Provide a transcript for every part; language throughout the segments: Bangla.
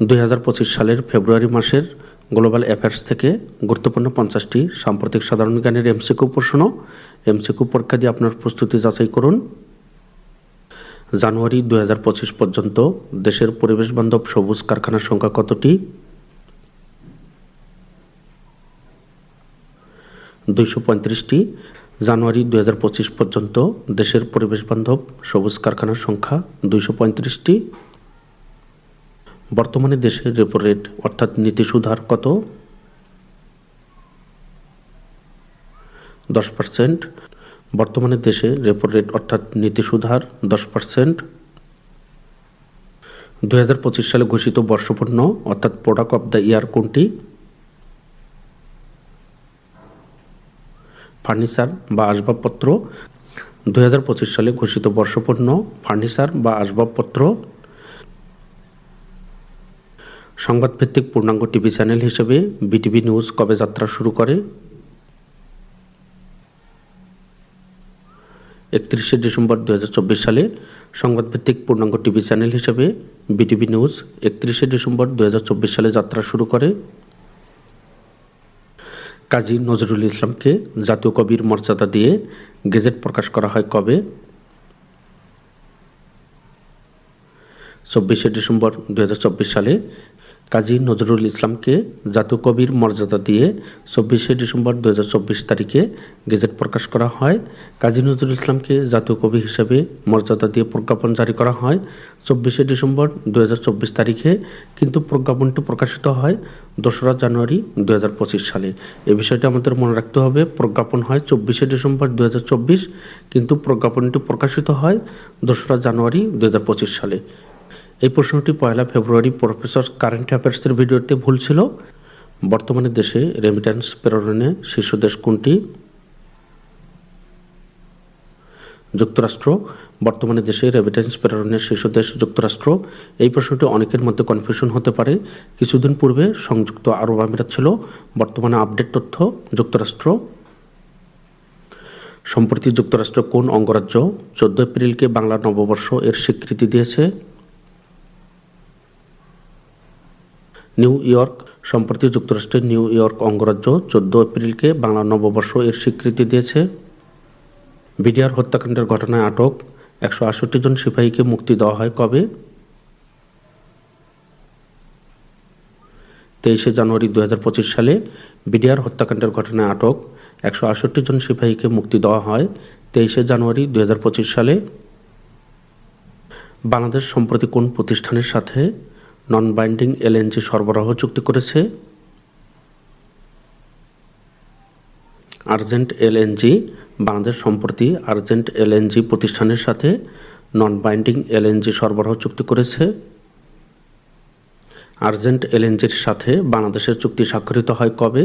দুই হাজার পঁচিশ সালের ফেব্রুয়ারি মাসের গ্লোবাল অ্যাফেয়ার্স থেকে গুরুত্বপূর্ণ পঞ্চাশটি সাম্প্রতিক সাধারণ জ্ঞানের এমসিকিউ প্রশ্ন। এমসিকিউ পরীক্ষা দিয়ে আপনার প্রস্তুতি যাচাই করুন। জানুয়ারি দু হাজার পঁচিশ পর্যন্ত দেশের পরিবেশ বান্ধব সবুজ কারখানার সংখ্যা কতটি? দুইশো পঁয়ত্রিশটি। জানুয়ারি দু হাজার পঁচিশ পর্যন্ত দেশের পরিবেশ বান্ধব সবুজ কারখানার সংখ্যা দুইশো পঁয়ত্রিশটি। বর্তমানে দেশের রেপো রেট অর্থাৎ নীতি সুধার কত? দশ পার্সেন্ট বর্তমানে দেশে রেপো রেট অর্থাৎ নীতি সুধার দশ পার্সেন্ট দু হাজার পঁচিশ সালে ঘোষিত বর্ষপূর্ণ অর্থাৎ প্রোডাক্ট অফ দ্য ইয়ার কোনটি? ফার্নিচার বা আসবাবপত্র। দু হাজার পঁচিশ সালে ঘোষিত বর্ষপূর্ণ ফার্নিচার বা আসবাবপত্র। সংবাদভিত্তিক পূর্ণাঙ্গ টিভি চ্যানেল হিসেবে বিটিভি নিউজ কবে যাত্রা শুরু করে? একত্রিশে ডিসেম্বর দুহাজার চব্বিশ সালে সংবাদভিত্তিক পূর্ণাঙ্গ টিভি চ্যানেল হিসেবে বিটিভি নিউজ একত্রিশে ডিসেম্বর দু হাজার চব্বিশ সালে যাত্রা শুরু করে। কাজী নজরুল ইসলামকে জাতীয় কবির মর্যাদা দিয়ে গেজেট প্রকাশ করা হয় কবে? চব্বিশে ডিসেম্বর দু হাজার চব্বিশ সালে কাজী নজরুল ইসলামকে জাতীয় কবির মর্যাদা দিয়ে চব্বিশে ডিসেম্বর দু হাজার চব্বিশ তারিখে গেজেট প্রকাশ করা হয়। কাজী নজরুল ইসলামকে জাতীয় কবি হিসেবে মর্যাদা দিয়ে প্রজ্ঞাপন জারি করা হয়। চব্বিশে ডিসেম্বর দু হাজার চব্বিশ তারিখে কিন্তু প্রজ্ঞাপনটি প্রকাশিত হয় দোসরা জানুয়ারি দু হাজার পঁচিশ সালে। এ বিষয়টি আমাদের মনে রাখতে হবে, প্রজ্ঞাপন হয় চব্বিশে ডিসেম্বর দু হাজার চব্বিশ কিন্তু প্রজ্ঞাপনটি প্রকাশিত হয় দোসরা জানুয়ারি দু হাজার পঁচিশ সালে। এই প্রশ্নটি পয়লা ফেব্রুয়ারি প্রফেসর কারেন্ট অ্যাফেয়ার্সের ভিডিওতে ভুল ছিল। বর্তমানে দেশে রেমিট্যান্স প্রেরণে শীর্ষ দেশ কোনটি? যুক্তরাষ্ট্র। বর্তমানে দেশে রেমিটেন্স প্রেরণের শীর্ষ দেশ যুক্তরাষ্ট্র। এই প্রশ্নটি অনেকের মধ্যে কনফিউশন হতে পারে। কিছুদিন পূর্বে সংযুক্ত আরব আমিরাত ছিল। বর্তমানে আপডেট তথ্য, যুক্তরাষ্ট্র। সম্প্রতি যুক্তরাষ্ট্র কোন অঙ্গরাজ্য চোদ্দ এপ্রিলকে বাংলা নববর্ষ এর স্বীকৃতি দিয়েছে? নিউ ইয়র্ক, সম্প্রতি যুক্তরাষ্ট্রের নিউ ইয়র্ক অঙ্গরাজ্য চোদ্দ এপ্রিলকে বাংলা নববর্ষ এর স্বীকৃতি দিয়েছে। বিডিআর হত্যাকাণ্ডের ঘটনায় আটক একশো আষট্টি জন সিপাহীকে মুক্তি দেওয়া হয় কবে? তেইশে জানুয়ারি দু হাজার পঁচিশ সালে বিডিআর হত্যাকাণ্ডের ঘটনায় আটক একশো আষট্টি জন সিপাহীকে মুক্তি দেওয়া হয় তেইশে জানুয়ারি দুই হাজার পঁচিশ সালে। বাংলাদেশ সম্প্রতি কোন প্রতিষ্ঠানের সাথে নন বাইন্ডিং এলএনজি সরবরাহ চুক্তি করেছে। আর্জেন্ট এলএনজি বাংলাদেশ সম্প্রতি আর্জেন্ট এলএনজি প্রতিষ্ঠানের সাথে নন বাইন্ডিং এলএনজি সরবরাহ চুক্তি করেছে। আর্জেন্ট এলএনজির সাথে বাংলাদেশের চুক্তি স্বাক্ষরিত হয় কবে?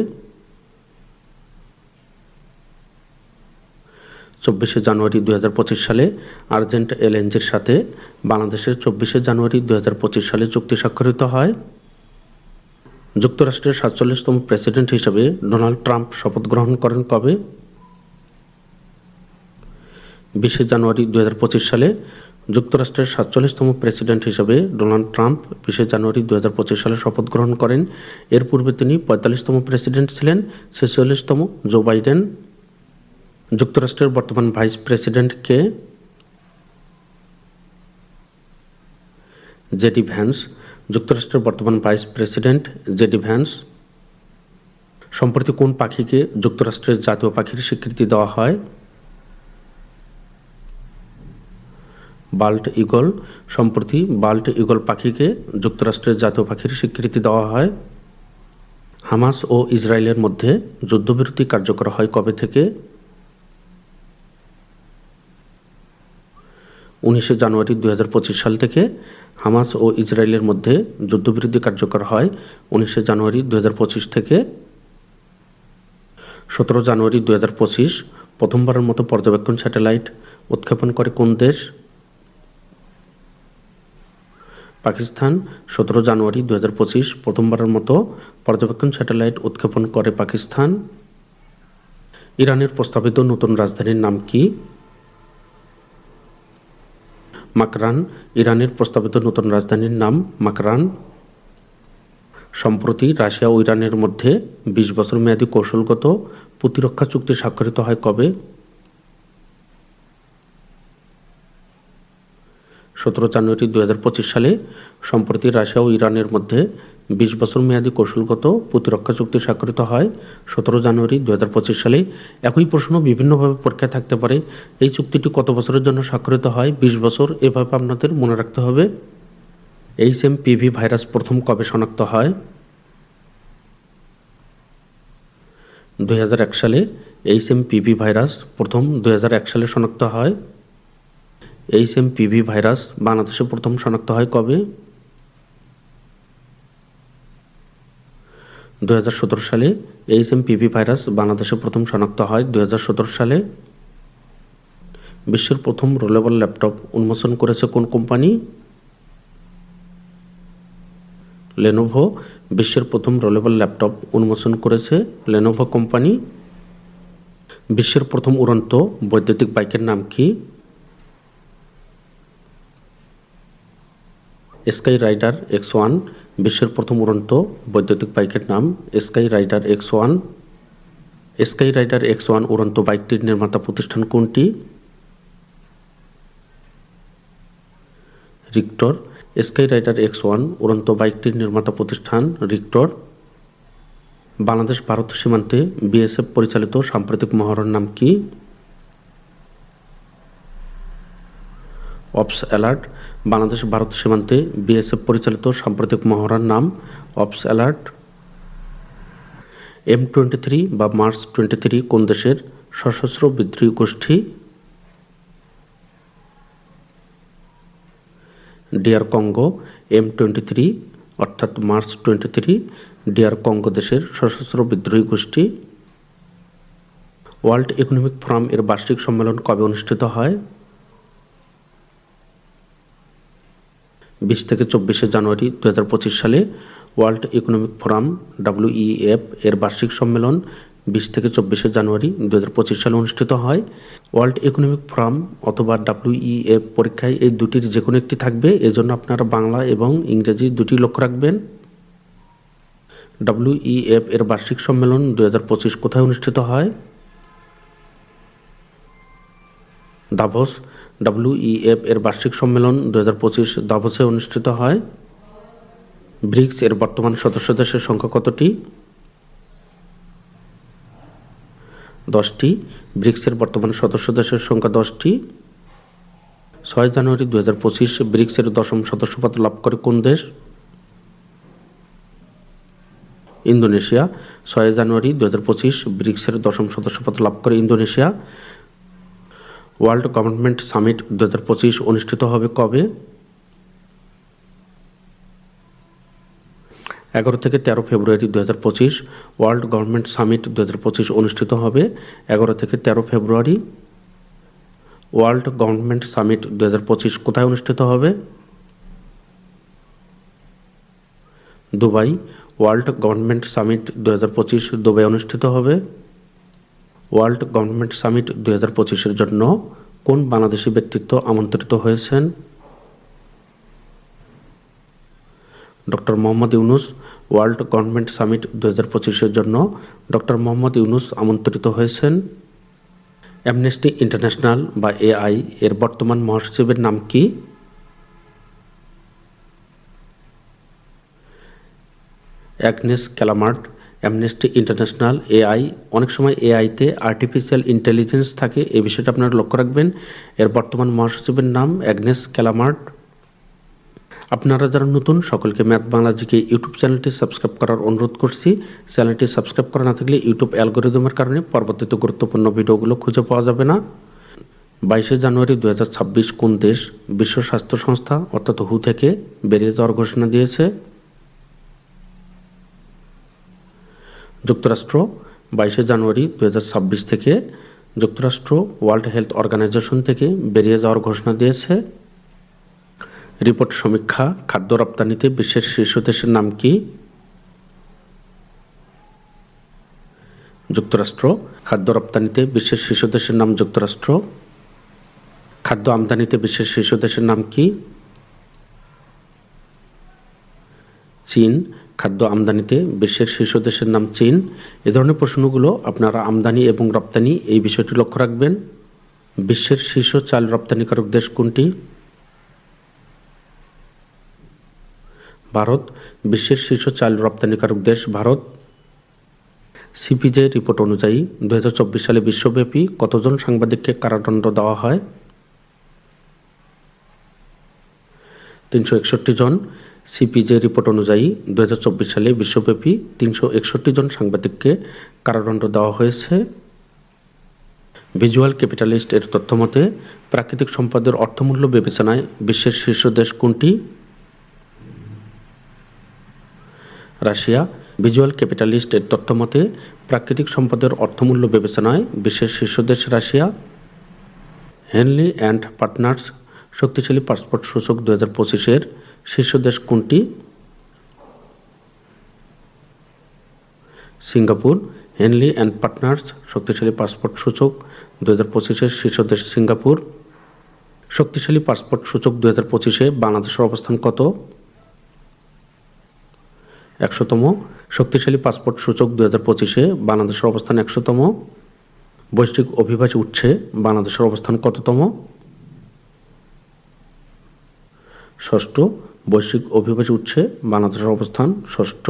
চব্বিশে জানুয়ারি দু হাজার পঁচিশ সালে আর্জেন্ট এলএনজির সাথে বাংলাদেশের চব্বিশে জানুয়ারি দু হাজার পঁচিশ সালে চুক্তি স্বাক্ষরিত হয়। যুক্তরাষ্ট্রের সাতচল্লিশতম প্রেসিডেন্ট হিসেবে ডোনাল্ড ট্রাম্প শপথ গ্রহণ করেন কবে? বিশে জানুয়ারি দু হাজার পঁচিশ সালে যুক্তরাষ্ট্রের সাতচল্লিশতম প্রেসিডেন্ট হিসেবে ডোনাল্ড ট্রাম্প বিশে জানুয়ারি দু হাজার পঁচিশ সালে শপথ গ্রহণ করেন। এর পূর্বে তিনি পঁয়তাল্লিশতম প্রেসিডেন্ট ছিলেন, ছেচল্লিশতম জো বাইডেন। যুক্তরাষ্ট্রের বর্তমান ভাইস প্রেসিডেন্ট কে? JD Vance. যুক্তরাষ্ট্রের বর্তমান ভাইস প্রেসিডেন্ট জেডি ভ্যান্স। সম্প্রতি কোন পাখিকে যুক্তরাষ্ট্রের জাতীয় পাখির স্বীকৃতি দেওয়া হয়? Bald eagle. সম্প্রতি বাল্ট ইগল পাখিকে যুক্তরাষ্ট্রের জাতীয় পাখির স্বীকৃতি দেওয়া হয়। হামাস ও ইসরায়েলের মধ্যে যুদ্ধবিরতি কার্যকর হয় কবে থেকে? উনিশে জানুয়ারি দু হাজার পঁচিশ সাল থেকে হামাস ও ইসরায়েলের মধ্যে যুদ্ধবিরতি কার্যকর হয়। উনিশে জানুয়ারি দু হাজার পঁচিশ থেকে সতেরো জানুয়ারি দু হাজার পঁচিশ, প্রথমবারের মতো পর্যবেক্ষণ স্যাটেলাইট উৎক্ষেপণ করে কোন দেশ? পাকিস্তান, সতেরো জানুয়ারি দু হাজার পঁচিশ, প্রথমবারের মতো পর্যবেক্ষণ স্যাটেলাইট উৎক্ষেপণ করে পাকিস্তান। ইরানের প্রস্তাবিত নতুন রাজধানীর নাম কি? মাকরান, ইরানের প্রস্তাবিত নতুন রাজধানীর নাম মাকরান। সম্প্রতি রাশিয়া ও ইরানের মধ্যে বিশ বছর মেয়াদী কৌশলগত প্রতিরক্ষা চুক্তি স্বাক্ষরিত হয় কবে? সতেরো জানুয়ারি দুই হাজার পঁচিশ সালে সম্প্রতি রাশিয়া ও ইরানের মধ্যে বিশ বছর মেয়াদী কৌশলগত প্রতিরক্ষা চুক্তি স্বাক্ষরিত হয় সতেরো জানুয়ারি দু হাজার পঁচিশ সালে। একই প্রশ্ন বিভিন্নভাবে পরীক্ষায় থাকতে পারে। এই চুক্তিটি কত বছরের জন্য স্বাক্ষরিত হয়? বিশ বছর, এভাবে আপনাদের মনে রাখতে হবে। এইচ এম পিভি ভাইরাস প্রথম কবে শনাক্ত হয়? দুই হাজার এক সালে এইচ এম পিভি ভাইরাস প্রথম দু হাজার এক সালে শনাক্ত হয়। এইচ এম পিভি ভাইরাস বাংলাদেশে প্রথম শনাক্ত হয় কবে? দু হাজার সতেরো সালে এইচ এম পিভি ভাইরাস বাংলাদেশে প্রথম শনাক্ত হয় দু হাজার সতেরো সালে। বিশ্বের প্রথম রোলেবল ল্যাপটপ উন্মোচন করেছে কোন কোম্পানি? লেনোভো বিশ্বের প্রথম রোলেবল ল্যাপটপ উন্মোচন করেছে লেনোভো কোম্পানি। বিশ্বের প্রথম উড়ন্ত বৈদ্যুতিক বাইকের নাম কি? স্কাই রাইডার এক্স ওয়ান, বিশ্বের প্রথম উড়ন্ত বৈদ্যুতিক বাইকের নাম sky rider X one. Sky rider X one উড়ন্ত বাইকটির নির্মাতা প্রতিষ্ঠান কোনটি? Rictor. Sky rider X one উড়ন্ত বাইকটির নির্মাতা প্রতিষ্ঠান রিক্টর। বাংলাদেশ ভারত সীমান্তে বিএসএফ পরিচালিত সাম্প্রতিক মহড়ার নাম কি? অপস অ্যালার্ট বাংলাদেশ ভারত সীমান্তে বিএসএফ পরিচালিত সাম্প্রতিক মহড়ার নাম ops alert M twenty three বা মার্চ টোয়েন্টি থ্রি কোন দেশের সশস্ত্র বিদ্রোহী গোষ্ঠী? DR Congo M twenty three অর্থাৎ March twenty three DR Congo দেশের সশস্ত্র বিদ্রোহী গোষ্ঠী? ওয়ার্ল্ড ইকোনমিক ফোরাম এর বার্ষিক সম্মেলন কবে অনুষ্ঠিত হয়? বিশ থেকে চব্বিশে জানুয়ারি দু হাজার পঁচিশ সালে ওয়ার্ল্ড ইকোনমিক ফোরাম ডাব্লিউইএফ এর বার্ষিক সম্মেলন বিশ থেকে চব্বিশে জানুয়ারি দু হাজার পঁচিশ সালে অনুষ্ঠিত হয়। ওয়ার্ল্ড ইকোনমিক ফোরাম অথবা ডাব্লিউইএফ পরীক্ষায় এই দুটির যে কোনো একটি থাকবে, এজন্য আপনারা বাংলা এবং ইংরেজি দুটি লক্ষ্য রাখবেন। ডাব্লিউইএফ এর বার্ষিক সম্মেলন দু হাজার পঁচিশ কোথায় অনুষ্ঠিত হয়? দাভোস ডাব্লিউইএফ এর বার্ষিক সম্মেলন দু দাভোসে অনুষ্ঠিত হয়। ব্রিক্স এর বর্তমান সদস্য দেশের সংখ্যা কতটি? দশটি। ব্রিক্সের বর্তমান সদস্য দেশের সংখ্যা দশটি। ছয় জানুয়ারি দু হাজার পঁচিশ ব্রিক্সের দশম সদস্যপদ লাভ করে কোন দেশ? ইন্দোনেশিয়া। ছয় জানুয়ারি দু হাজার পঁচিশ ব্রিক্সের দশম সদস্যপদ লাভ করে ইন্দোনেশিয়া। ওয়ার্ল্ড গভর্নমেন্ট সামিট দু হাজার পঁচিশ অনুষ্ঠিত হবে কবে? এগারো থেকে তেরো ফেব্রুয়ারি দু হাজার পঁচিশ ওয়ার্ল্ড গভর্নমেন্ট সামিট দু হাজার পঁচিশ অনুষ্ঠিত হবে এগারো থেকে তেরো ফেব্রুয়ারি। ওয়ার্ল্ড গভর্নমেন্ট সামিট দু হাজার পঁচিশ কোথায় অনুষ্ঠিত হবে? দুবাই। ওয়ার্ল্ড গভর্নমেন্ট সামিট দু হাজার পঁচিশ দুবাই অনুষ্ঠিত হবে। ওয়ার্ল্ড গভর্নমেন্ট সামিট দু হাজার পঁচিশের জন্য কোন বাংলাদেশি ব্যক্তিত্ব আমন্ত্রিত হয়েছেন? Doctor Mohammad Yunus world government summit দু হাজার পঁচিশের জন্য ডক্টর মোহাম্মদ ইউনুস আমন্ত্রিত হয়েছেন। অ্যামনেস্টি ইন্টারন্যাশনাল বা এআই এর বর্তমান মহাসচিবের নাম কি? Agnes Callamard Amnesty International AI অনেক সময় এআইতে আর্টিফিশিয়াল ইন্টেলিজেন্স থাকে এই বিষয়টা আপনারা লক্ষ্য রাখবেন। এর বর্তমান মহাসচিবের নাম অ্যাগনেস ক্যালামার্ট আপনারা যারা নতুন, সকলকে ম্যাথ বাংলাজিকে ইউটিউব চ্যানেলটি সাবস্ক্রাইব করার অনুরোধ করছি। চ্যানেলটি সাবস্ক্রাইব করা না থাকলে ইউটিউব অ্যালগোরিদমের কারণে পরবর্তীতে গুরুত্বপূর্ণ ভিডিওগুলো খুঁজে পাওয়া যাবে না। বাইশে জানুয়ারি দু হাজার ছাব্বিশ কোন দেশ বিশ্ব স্বাস্থ্য সংস্থা, অর্থাৎ হু থেকে বেরিয়ে যাওয়ার ঘোষণা দিয়েছে? যুক্তরাষ্ট্র, বাইশে জানুয়ারি দুই হাজার ছাব্বিশ থেকে যুক্তরাষ্ট্র ওয়ার্ল্ড হেলথ অর্গানাইজেশন থেকে বেরিয়ে যাওয়ার ঘোষণা দিয়েছে। রিপোর্ট সমীক্ষা, খাদ্য রপ্তানিতে বিশ্বের শীর্ষ দেশের নাম কি? যুক্তরাষ্ট্র, খাদ্য রপ্তানিতে বিশ্বের শীর্ষ দেশের নাম যুক্তরাষ্ট্র। খাদ্য আমদানিতে বিশ্বের শীর্ষ দেশের নাম কি? চীন খাদ্য আমদানিতে বিশ্বের শীর্ষ দেশের নাম চীন। এ ধরনের প্রশ্নগুলো আপনারা আমদানি এবং রপ্তানি এই বিষয়টি লক্ষ্য রাখবেন। বিশ্বের শীর্ষ চাল রপ্তানিকারক দেশ কোনটি? ভারত, বিশ্বের শীর্ষ চাল রপ্তানিকারক দেশ ভারত। সিপিজে রিপোর্ট অনুযায়ী দু হাজার চব্বিশ সালে বিশ্বব্যাপী কতজন সাংবাদিককে কারাদণ্ড দেওয়া হয়? তিনশো একষট্টি জন। সিপিজে রিপোর্ট অনুযায়ী দু হাজার চব্বিশ সালে বিশ্বব্যাপী তিনশো একষট্টি জন সাংবাদিককে কারাদণ্ড দেওয়া হয়েছে। ভিজুয়াল ক্যাপিটালিস্ট এর তথ্য মতে প্রাকৃতিক সম্পদের অর্থমূল্য বিবেচনায় বিশ্বের শীর্ষ দেশ কোনটি? রাশিয়া। ভিজুয়াল ক্যাপিটালিস্ট এর তথ্য মতে প্রাকৃতিক সম্পদের অর্থমূল্য বিবেচনায় বিশ্বের শীর্ষ দেশ রাশিয়া। হেনলি অ্যান্ড পার্টনার্স শক্তিশালী পাসপোর্ট সূচক দু হাজার পঁচিশের শীর্ষ দেশ কোনটি? সিঙ্গাপুর, হেনলি অ্যান্ড পার্টনার্স, শক্তিশালী পাসপোর্ট সূচক দু হাজার পঁচিশের শীর্ষ দেশ সিঙ্গাপুর। শক্তিশালী পাসপোর্ট সূচক দু হাজার পঁচিশে বাংলাদেশের অবস্থান কত? একশোতম। শক্তিশালী পাসপোর্ট সূচক দু হাজার পঁচিশে বাংলাদেশের অবস্থান একশোতম। বৈশ্বিক অভিবাসী উঠছে বাংলাদেশের অবস্থান কততম? ষষ্ঠ বৈশ্বিক অভিবাসী উঠছে বাংলাদেশের অবস্থান ষষ্ঠ।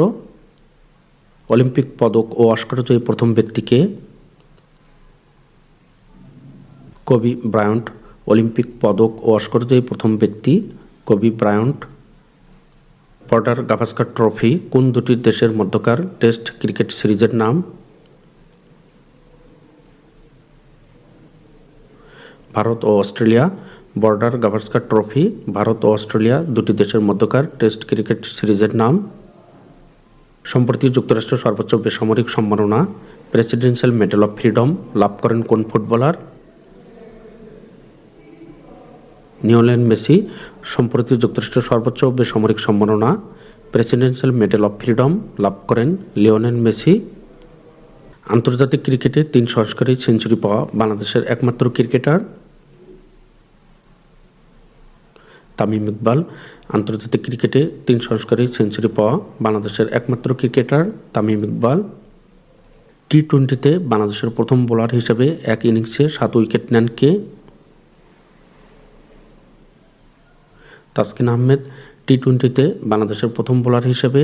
অলিম্পিক পদক ও অস্কার জয়ী প্রথম ব্যক্তিকে কবি ব্রায়ন্ট, অলিম্পিক পদক ও অস্কার জয়ী প্রথম ব্যক্তি কবি ব্রায়ন্ট বর্ডার গাভাস্কার ট্রফি, কোন দুটি দেশের মধ্যকার টেস্ট ক্রিকেট সিরিজের নাম? ভারত ও Australia. Border Gavaskar trophy, Bharat ও অস্ট্রেলিয়া দুটি দেশের মধ্যকার টেস্ট ক্রিকেট সিরিজের নাম। সম্প্রতি যুক্তরাষ্ট্রের সর্বোচ্চ বেসামরিক সম্মাননা প্রেসিডেন্সিয়াল মেডেল অফ ফ্রিডম লাভ করেন কোন ফুটবলার? নিওলেন মেসি, সম্প্রতি যুক্তরাষ্ট্রের সর্বোচ্চ বেসামরিক সম্মাননা প্রেসিডেন্সিয়াল মেডেল অফ ফ্রিডম লাভ করেন লিওনেল মেসি। আন্তর্জাতিক ক্রিকেটে তিন সংস্কারী সেঞ্চুরি পাওয়া বাংলাদেশের একমাত্র ক্রিকেটার। তামিম ইকবাল, আন্তর্জাতিক ক্রিকেটে তিন সংস্কারে সেঞ্চুরি পাওয়া বাংলাদেশের একমাত্র ক্রিকেটার তামিম ইকবাল। টি টোয়েন্টিতে বাংলাদেশের প্রথম বোলার হিসেবে এক ইনিংসে সাত উইকেট নেন কে? তাসকিন আহমেদ টি টোয়েন্টিতে বাংলাদেশের প্রথম বোলার হিসেবে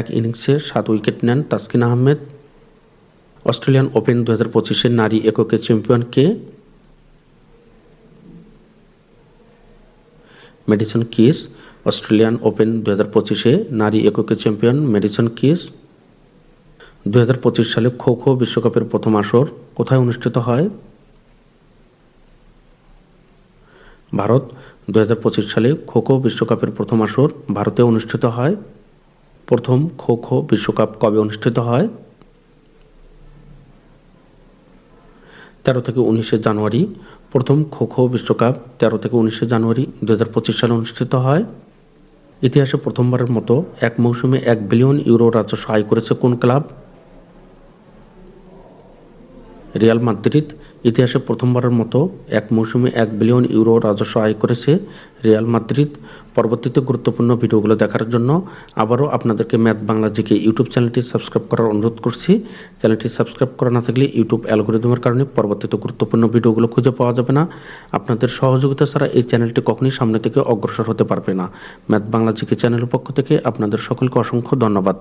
এক ইনিংসে সাত উইকেট নেন তাসকিন আহমেদ। অস্ট্রেলিয়ান ওপেন দু হাজার পঁচিশের নারী এককে চ্যাম্পিয়ন কে? মেডিসন কিস, অস্ট্রেলিয়ান ওপেন দু হাজার পঁচিশে নারী এককে চ্যাম্পিয়ন মেডিসন কিস। দু হাজার পঁচিশ সালে খো খো বিশ্বকাপের প্রথম আসর কোথায় অনুষ্ঠিত হয়? ভারত। দু হাজার পঁচিশ সালে খো খো বিশ্বকাপের প্রথম আসর ভারতে অনুষ্ঠিত হয়। প্রথম খো খো বিশ্বকাপ কবে অনুষ্ঠিত হয়? তেরো থেকে উনিশে জানুয়ারি প্রথম খো খো বিশ্বকাপ তেরো থেকে উনিশে জানুয়ারি দু হাজার পঁচিশ সালে অনুষ্ঠিত হয়। ইতিহাসে প্রথমবারের মতো এক মৌসুমে এক বিলিয়ন ইউরো রাজস্ব আয় করেছে কোন ক্লাব? রিয়াল মাদ্রিদ ইতিহাসে প্রথমবারের মতো এক মৌসুমে এক বিলিয়ন ইউরো রাজস্ব আয় করেছে রিয়াল মাদ্রিদ। পরবর্তীতে গুরুত্বপূর্ণ ভিডিওগুলো দেখার জন্য আবারও আপনাদেরকে ম্যাথ বাংলা জিকে ইউটিউব চ্যানেলটি সাবস্ক্রাইব করার অনুরোধ করছি। চ্যানেলটি সাবস্ক্রাইব করা না থাকলে ইউটিউব অ্যালগোরিদমের কারণে পরবর্তীতে গুরুত্বপূর্ণ ভিডিওগুলো খুঁজে পাওয়া যাবে না। আপনাদের সহযোগিতা ছাড়া এই চ্যানেলটি কখনই সামনে থেকে অগ্রসর হতে পারবে না। ম্যাথ বাংলা জিকে চ্যানেলের পক্ষ থেকে আপনাদের সকলকে অসংখ্য ধন্যবাদ।